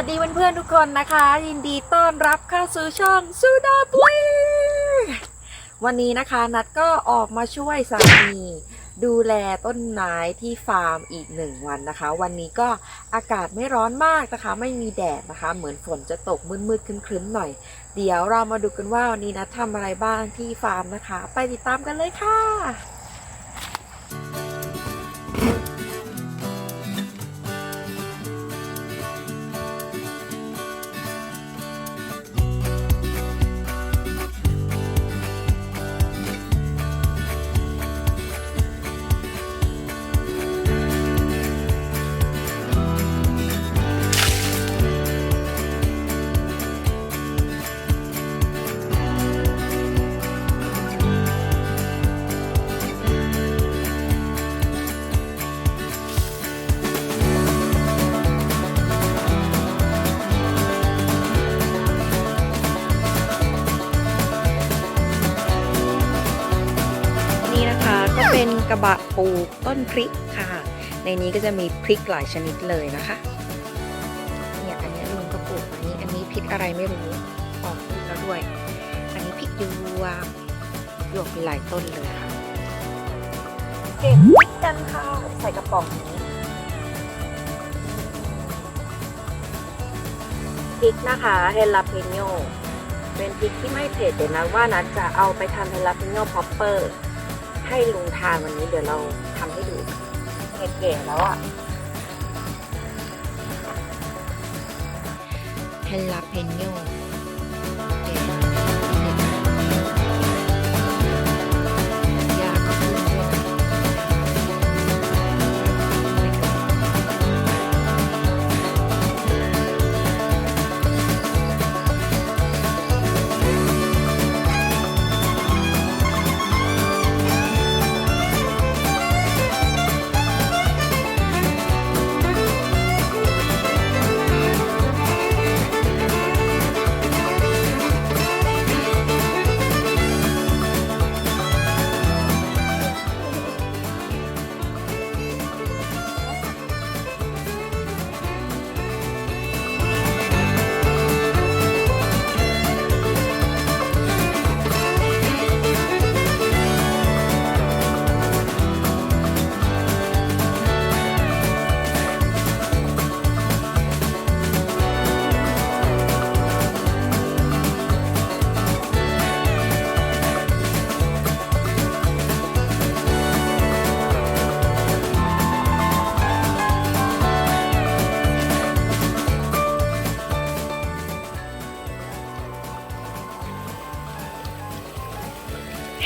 วัสดีเพื่อนๆทุกคนนะคะ ยินดีต้อนรับเข้าสู่ช่องซูดาปลีวันนี้นะคะนัดก็ออกมาช่วยสามีดูแลต้นไม้ที่ฟาร์มอีกหนึ่งวันนะคะ วันนี้ก็อากาศไม่ร้อนมากนะคะ ไม่มีแดดนะคะ เหมือนฝนจะตกมืดๆครึ้มๆหน่อย เดี๋ยวเรามาดูกันว่าวันนี้นัดทำอะไรบ้างที่ฟาร์มนะคะ ไปติดตามกันเลยค่ะ เป็นกระบะปลูกต้นพริกค่ะ ในนี้ก็จะมีพริกหลายชนิดเลยนะคะ เนี่ยอันนี้ลุงก็ปลูกอันนี้อันนี้พริกอะไรไม่รู้ออกลูกแล้วด้วย อันนี้พริกหยวกหยวกมีหลายต้นเลยค่ะ เก็บพริกกันค่ะใส่กระป๋องนี้พริกนะคะเฮลาเปโยเป็นพริกที่ไม่เผ็ดเดี๋ยวนะว่านัดจะเอาไปทำเฮลาเปโยพอปเปอร์ ให้ลุงทานวันนี้เดี๋ยวเราทำให้ดูแก่ๆแล้วอะเฮลลาเพนโยย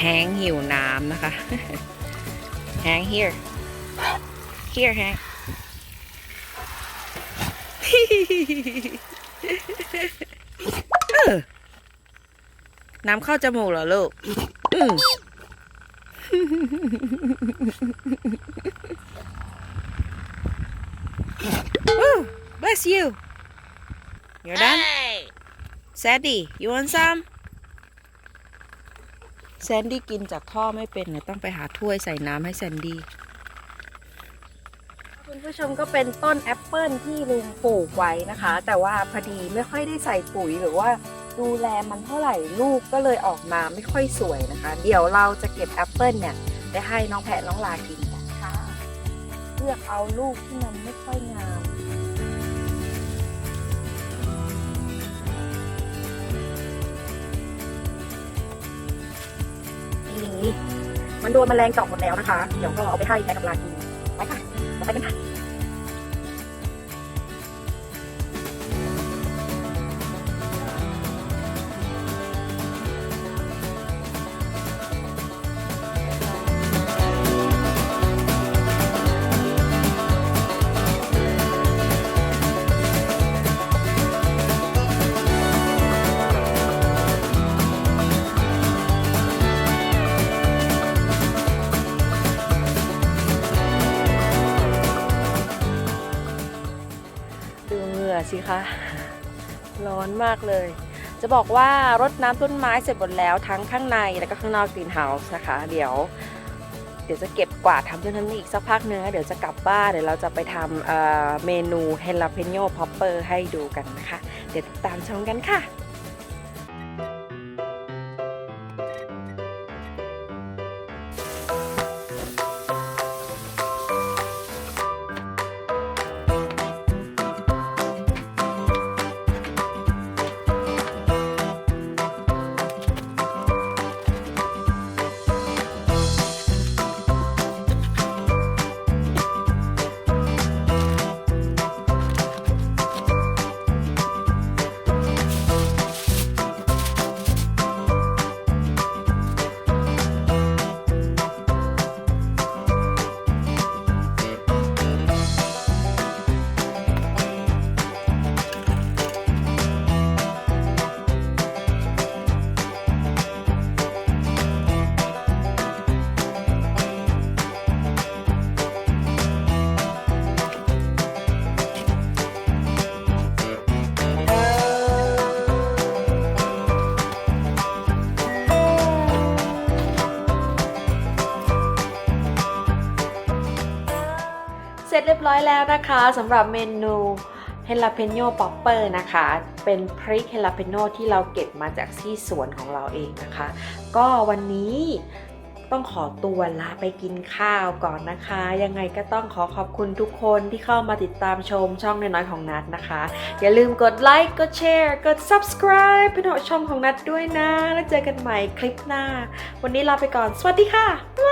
แฮงหิวน้ำนะคะแฮง here here แฮงเออน้ำเข้าจมูกเหรอลูก อืม Ooh, bless you. You're done? Sandy, you want some? แซนดี้กินจากท่อไม่เป็นเนะต้องไปหาถ้วยใส่น้ำให้แซนดี้ คุณผู้ชมก็เป็นต้นแอปเปิลที่ลุงปลูกไว้นะคะ แต่ว่าพอดีไม่ค่อยได้ใส่ปุ๋ยหรือว่าดูแลมันเท่าไหร่ลูกก็เลยออกมาไม่ค่อยสวยนะคะ เดี๋ยวเราจะเก็บแอปเปิลเนี่ยไปให้น้องแพะน้องลากินกันค่ะเลือกเอาลูกที่มันไม่ค่อยงาม มันโดนแมลงเจาะหมดแล้วนะคะ เดี๋ยวก็เอาไปให้แม่กับลากินไปค่ะไปกันค่ะ สิคะ ร้อนมากเลย จะบอกว่ารดน้ำต้นไม้เสร็จหมดแล้วทั้งข้างในแล้วก็ข้างนอกกรีนเฮาส์นะคะ เดี๋ยว เดี๋ยวจะเก็บกวาดทำเรื่องนั้นอีกสักพักนึงเดี๋ยวจะกลับบ้านเดี๋ยวเราจะไปทำเเมนูเฮลาเพนโยพอปเปอร์ให้ดูกันนะคะ เดี๋ยวติดตามชมกันค่ะ เสร็จเรียบร้อยแล้วนะคะสำหรับเมนูเฮล a เพนโ o ป๊อปเปอร์นะคะ เป็นพริกเฮล a เพนโ o ที่เราเก็บมาจากที่สวนของเราเองนะคะ ก็วันนี้ต้องขอตัวลาไปกินข้าวก่อนนะคะ ยังไงก็ต้องขอขอบคุณทุกคนที่เข้ามาติดตามชมช่องน้อยๆของนัดนะคะ อย่าลืมกดไลค์กดแชร์กด subscribe เป็นช่องของนัดด้วยนะ แล้วเจอกันใหม่คลิปหน้า วันนี้ลาไปก่อน สวัสดีค่ะบ๊ายบาย